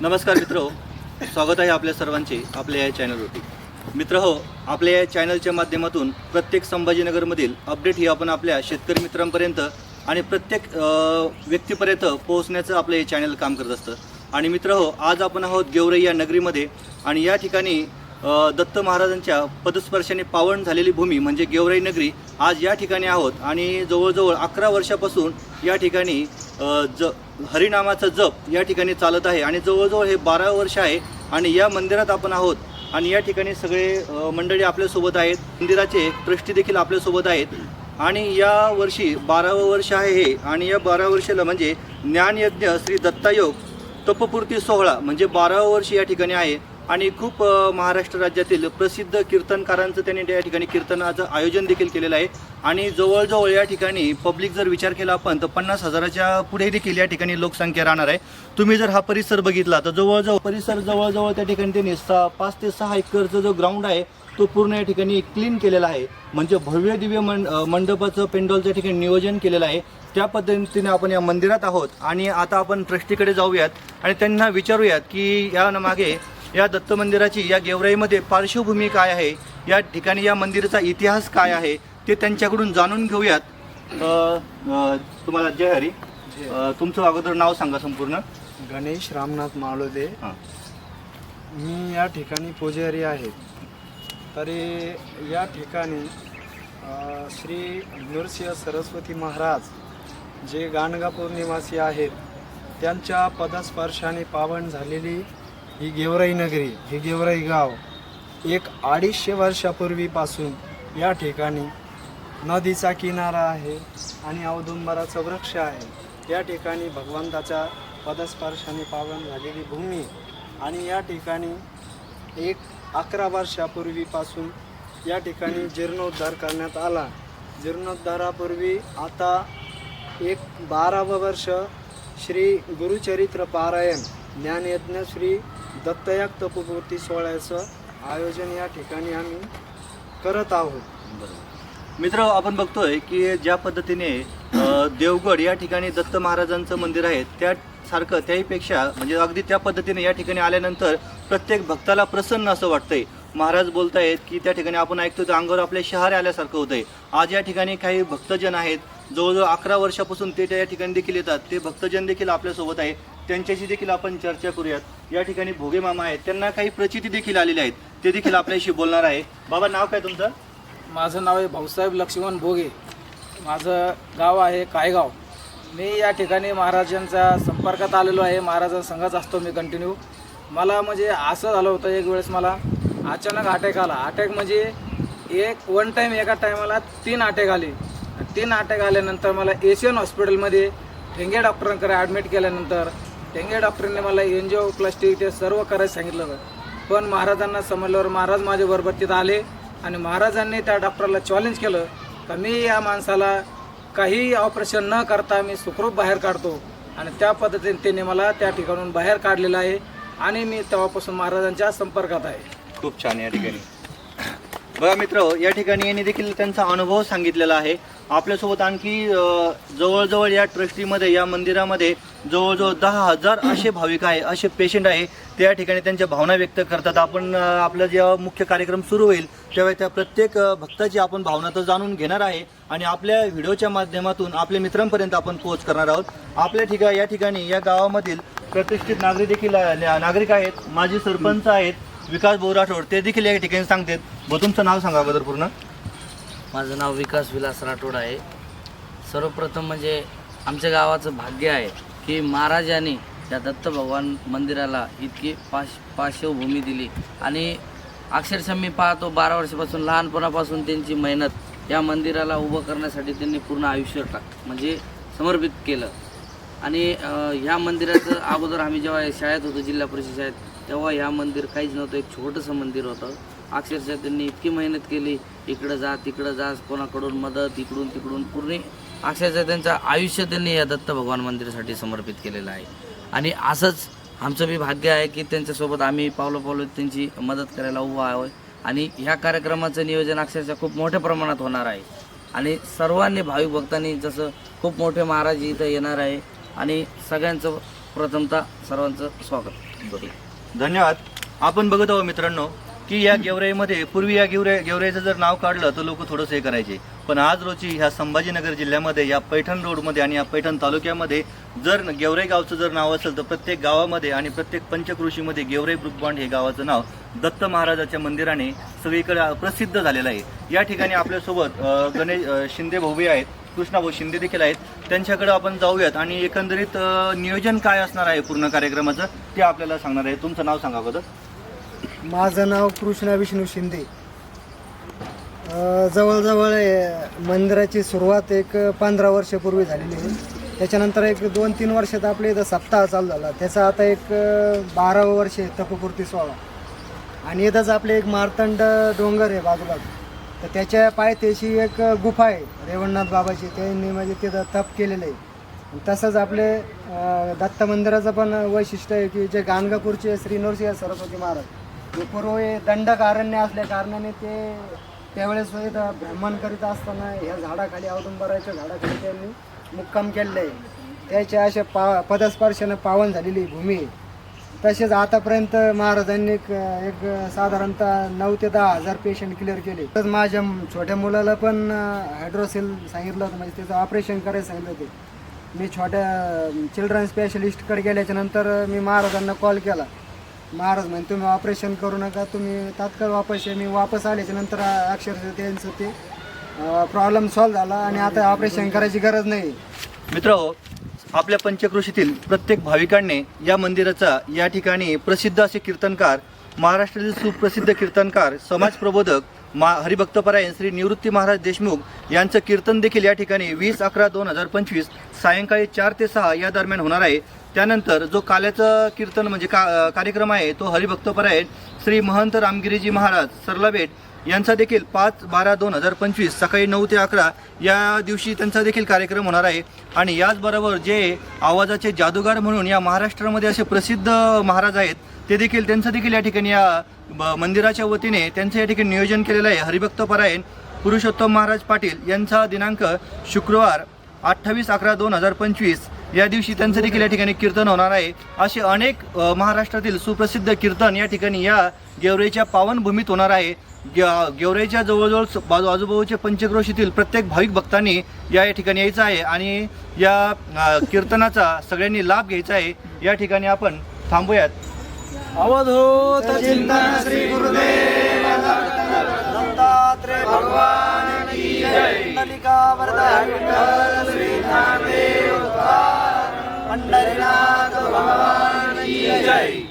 नमस्कार मित्र हो. स्वागत आहे आपल्या सर्वांचे आपल्या या चॅनलवरती. मित्र हो आपल्या या चॅनलच्या माध्यमातून प्रत्येक संभाजीनगरमधील अपडेट ही आपण आपल्या शेतकरी मित्रांपर्यंत आणि प्रत्येक व्यक्तीपर्यंत पोहोचण्याचं आपलं हे चॅनल काम करत असतं. आणि मित्र हो आज आपण आहोत गेवराई या नगरीमध्ये आणि या ठिकाणी दत्त महाराजांच्या पदस्पर्शाने पावन झालेली भूमी म्हणजे गेवराई नगरी आज या ठिकाणी आहोत. आणि जवळजवळ अकरा वर्षापासून या ठिकाणी ज हरिनामाचं जप या ठिकाणी चालत आहे. आणि जवळजवळ हे बारा वर्ष आहे आणि या मंदिरात आपण आहोत. आणि या ठिकाणी सगळे मंडळी आपल्यासोबत आहेत. मंदिराचे ट्रस्टी देखील आपल्यासोबत आहेत. आणि या वर्षी बारावं वर्ष आहे हे. आणि या बारा वर्षाला म्हणजे ज्ञानयज्ञ श्री दत्तायोग तपपूर्ती सोहळा म्हणजे बारावं वर्ष या ठिकाणी आहे. आणि खूप महाराष्ट्र राज्यातील प्रसिद्ध कीर्तनकारांचं त्यांनी त्या ठिकाणी कीर्तनाचं आयोजन देखील केलेलं आहे. आणि जवळजवळ या ठिकाणी पब्लिक जर विचार केला आपण तर पन्नास हजाराच्या पुढे देखील या ठिकाणी लोकसंख्या राहणार आहे. तुम्ही जर हा परिसर बघितला तर जवळजवळ परिसर जवळजवळ त्या ठिकाणी त्यांनी सहा पाच ते सहा एकरचा जो ग्राउंड आहे तो पूर्ण या ठिकाणी क्लीन केलेला आहे. म्हणजे भव्य दिव्य मंड मंडपाचं पेंडॉलच्या ठिकाणी नियोजन केलेलं आहे. त्या पद्धतीने आपण या मंदिरात आहोत. आणि आता आपण ट्रस्टीकडे जाऊयात आणि त्यांना विचारूयात की या मागे या दत्त मंदिराची या गेवराईमध्ये पार्श्वभूमी काय आहे? या ठिकाणी या मंदिराचा इतिहास काय आहे? ते त्यांच्याकडून जाणून घेऊयात. तुम्हाला जय हरी. तुमचं अगोदर नाव सांगा संपूर्ण. गणेश रामनाथ माळोदे. मी या ठिकाणी पुजारी आहे. तरी या ठिकाणी श्री नृसिंह सरस्वती महाराज जे गाणगापूर निवासी आहेत त्यांच्या पदस्पर्शाने पावन झालेली ही गेवराई नगरी हे गेवराई गाव. एक अडीचशे वर्षापूर्वीपासून या ठिकाणी नदीचा किनारा आहे आणि औदुंबराचं वृक्ष आहे. या ठिकाणी भगवंताच्या पदस्पर्शाने पावन झालेली भूमी आणि या ठिकाणी एक अकरा वर्षापूर्वीपासून या ठिकाणी जीर्णोद्धार करण्यात आला. जीर्णोद्धारापूर्वी आता एक बारावं वर्ष श्री गुरुचरित्र पारायण ज्ञानयज्ञ श्री दत्तयाग तपोपूर्ती सोहळ्याचं आयोजन या ठिकाणी आम्ही करत आहोत. मित्र आपण बघतोय की ज्या पद्धतीने अ, देवगड या ठिकाणी दत्त महाराजांचं मंदिर आहे त्या सारखं त्याहीपेक्षा म्हणजे अगदी त्या पद्धतीने या ठिकाणी आल्यानंतर प्रत्येक भक्ताला प्रसन्न असं वाटतंय. महाराज बोलतायत की त्या ठिकाणी आपण ऐकतो तर अंगावर आपले शहारे आल्यासारखं होतंय. आज या ठिकाणी काही भक्तजन आहेत जवळजवळ अकरा वर्षापासून ते त्या ठिकाणी देखील येतात. ते भक्तजन देखील आपल्यासोबत आहे. त्यांच्याशी देखील आपण चर्चा करूयात. या ठिकाणी भोगे मामा आहेत. त्यांना काही प्रचिती देखील आलेल्या आहेत. ते देखील आपल्याशी बोलणार आहे. बाबा नाव काय तुमचं? माझं नाव आहे भाऊसाहेब लक्ष्मण भोगे. माझं गाव आहे कायगाव. मी या ठिकाणी महाराजांच्या संपर्कात आलेलो आहे. महाराजांसंगच असतो मी कंटिन्यू मला म्हणजे असं झालं होतं एक वेळेस मला अचानक अटॅक आला. अटॅक म्हणजे एक वन टाईम एका टायमाला तीन अटॅक आले. तीन अटॅक आल्यानंतर मला एशियन हॉस्पिटलमध्ये ठेंगे डॉक्टरांकडे ॲडमिट केल्यानंतर ठेंगे डॉक्टरांनी मला एनजिओ प्लास्टिक ते सर्व करायला सांगितलं होतं. पण महाराजांना समजल्यावर महाराज माझ्याबरोबर तिथं आले आणि महाराजांनी त्या डॉक्टरला चॅलेंज केलं का मी या माणसाला काही ऑपरेशन न करता मी सुखरूप बाहेर काढतो. आणि त्या पद्धतीने त्यांनी मला त्या ठिकाणून बाहेर काढलेलं आहे आणि मी तेव्हापासून महाराजांच्या संपर्कात आहे. खूप छान या ठिकाणी. बघा मित्र या ठिकाणी यांनी देखील त्यांचा अनुभव सांगितलेला आहे. आपल्यासोबत आणखी जवळजवळ या ट्रस्टीमध्ये या मंदिरामध्ये जवळजवळ दहा हजार असे भाविक आहे असे पेशंट आहे. ते या ठिकाणी त्यांच्या भावना व्यक्त करतात. आपण आपला जेव्हा मुख्य कार्यक्रम सुरू होईल तेव्हा त्या प्रत्येक भक्ताची आपण भावना तर जाणून घेणार आहे आणि आपल्या व्हिडिओच्या माध्यमातून आपल्या मित्रांपर्यंत आपण पोहोच करणार आहोत. आपल्या ठिकाणी या ठिकाणी या गावामधील प्रतिष्ठित नागरिक देखील नागरिक आहेत माजी सरपंच आहेत विकास भाऊ राठोड ते देखील या ठिकाणी सांगतात. व तुमचं नाव सांगा अगोदर पूर्ण. माझं नाव विकास विलास राठोड आहे. सर्वप्रथम म्हणजे आमच्या गावाचं भाग्य आहे की महाराजांनी या दत्त भगवान मंदिराला इतकी पाश पार्श्वभूमी दिली. आणि अक्षरशः मी पाहतो बारा वर्षापासून लहानपणापासून त्यांची मेहनत या मंदिराला उभं करण्यासाठी त्यांनी पूर्ण आयुष्य टाक म्हणजे समर्पित केलं. आणि ह्या मंदिराचं अगोदर आम्ही जेव्हा शाळेत होतो जिल्हा परिषद शाळेत तेव्हा ह्या मंदिर काहीच नव्हतं. एक छोटंसं मंदिर होतं. अक्षरशः त्यांनी इतकी मेहनत केली इकडं जा तिकडं जा कोणाकडून मदत इकडून तिकडून पूर्ण अक्षरशः त्यांचं आयुष्य त्यांनी या दत्त भगवान मंदिरासाठी समर्पित केलेलं आहे. आणि असंच आमचं बी भाग्य आहे की त्यांच्यासोबत आम्ही पावलं पावलं त्यांची मदत करायला उभं आहे आणि ह्या कार्यक्रमाचं नियोजन अक्षरशः खूप मोठ्या प्रमाणात होणार आहे. आणि सर्वांनी भाविक भक्तांनी जसं खूप मोठे महाराज इथं येणार आहे आणि सगळ्यांचं प्रथमतः सर्वांचं स्वागत. धन्यवाद. आपण बघत आहोत मित्रांनो की या गेवराईमध्ये पूर्वी या गेवराई गेवराईचं जर नाव काढलं तर लोक थोडंसं हे करायचे. पण आज रोजी ह्या संभाजीनगर जिल्ह्यामध्ये या पैठण रोडमध्ये आणि या पैठण तालुक्यामध्ये जर गेवराई गावचं जर नाव असेल तर प्रत्येक गावामध्ये आणि प्रत्येक पंचकृषीमध्ये गेवराई ब्रुकबॉन्ड हे गावाचं नाव दत्त महाराजाच्या मंदिराने सगळीकडे प्रसिद्ध झालेलं आहे. या ठिकाणी आपल्यासोबत गणेश शिंदे भाऊबी आहेत. कृष्णाभाऊ शिंदे देखील आहेत. त्यांच्याकडे आपण जाऊयात आणि एकंदरीत नियोजन काय असणार आहे पूर्ण कार्यक्रमाचं ते आपल्याला सांगणार आहे. तुमचं नाव सांगा अगोदर. माझं नाव कृष्णा विष्णू शिंदे. जवळजवळ मंदिराची सुरुवात एक पंधरा वर्षापूर्वी झालेली आहे. त्याच्यानंतर एक दोन तीन वर्षात आपल्या इथं सप्ताह चालू झाला. त्याचा आता एक बारावं वर्ष आहे तपपूर्ती सोहळा. आणि इथंच आपले एक मार्तंड डोंगर आहे बाजूला तर त्याच्या पायथ्याशी एक गुफा आहे. रेवणनाथ बाबाची. त्यांनी म्हणजे तिथं तप केलेलं आहे. तसंच आपले दत्त मंदिराचं पण वैशिष्ट्य आहे की जे गाणगापूरचे श्री नरसिंह सरस्वती महाराज हे पूर्व हे दंडकारण्य असल्या कारणाने ते त्यावेळेस इथं भ्रमण करीत असताना ह्या झाडाखाली औदुंबराच्या झाडाखाली त्यांनी मुक्काम केलेलं आहे. त्याच्या अशा पा पदस्पर्शानं पावन झालेली भूमी आहे. तसेच आतापर्यंत महाराजांनी एक एक साधारणतः नऊ ते दहा हजार पेशंट क्लिअर केले. तर माझ्या छोट्या मुलाला पण हायड्रोसेल सांगितलं होतं. म्हणजे त्याचं ऑपरेशन करायला सांगितलं होते. मी छोट्या चिल्ड्रन स्पेशलिस्टकडे गेल्याच्यानंतर मी महाराजांना कॉल केला. महाराज म्हणजे तुम्ही ऑपरेशन करू नका. तुम्ही तात्काळ वापस या. मी वापस आल्याच्यानंतर अक्षरशः त्यांचं ते प्रॉब्लेम सॉल्व्ह झाला आणि आता ऑपरेशन करायची गरज नाही. मित्र आपल्या पंचकृषीतील प्रत्येक भाविकांनी या मंदिराचा या ठिकाणी प्रसिद्ध असे कीर्तनकार महाराष्ट्रातील सुप्रसिद्ध कीर्तनकार समाज प्रबोधक मा हरिभक्तपरायण श्री निवृत्ती महाराज देशमुख यांचं कीर्तन देखील या ठिकाणी वीस अकरा दोन हजार पंचवीस सायंकाळी चार ते सहा या दरम्यान होणार आहे. त्यानंतर जो काल्याचं कीर्तन म्हणजे का कार्यक्रम आहे तो हरिभक्तपरायण श्री महंत रामगिरीजी महाराज सरलाबेट यांचा देखील पाच बारा दोन हजार पंचवीस सकाळी नऊ ते अकरा या दिवशी त्यांचा देखील कार्यक्रम होणार आहे. आणि याचबरोबर जे आवाजाचे जादूगार म्हणून या महाराष्ट्रामध्ये असे प्रसिद्ध महाराज आहेत ते देखील त्यांचं देखील या ठिकाणी या ब- मंदिराच्या वतीने त्यांचं या ठिकाणी नियोजन केलेलं आहे. हरिभक्त परायण पुरुषोत्तम महाराज पाटील यांचा दिनांक शुक्रवार अठ्ठावीस अकरा दोन हजार पंचवीस या दिवशी त्यांचं देखील या ठिकाणी कीर्तन होणार आहे. असे अनेक महाराष्ट्रातील सुप्रसिद्ध कीर्तन या ठिकाणी या गेवरेच्या पावनभूमीत होणार आहे. गेवरेच्या जवळजवळ स- बाजू आजूबाजूच्या पंचक्रोशीतील प्रत्येक भाविक भक्तांनी या या ठिकाणी यायचं आहे आणि या कीर्तनाचा सगळ्यांनी लाभ घ्यायचा आहे. या ठिकाणी आपण थांबूयात. अवधूत चिंतन श्री गुरुदेव दत्तात्रय भगवान की जय. श्री ज्ञानदेव तुकाराम, पंढरीनाथ भगवान की जय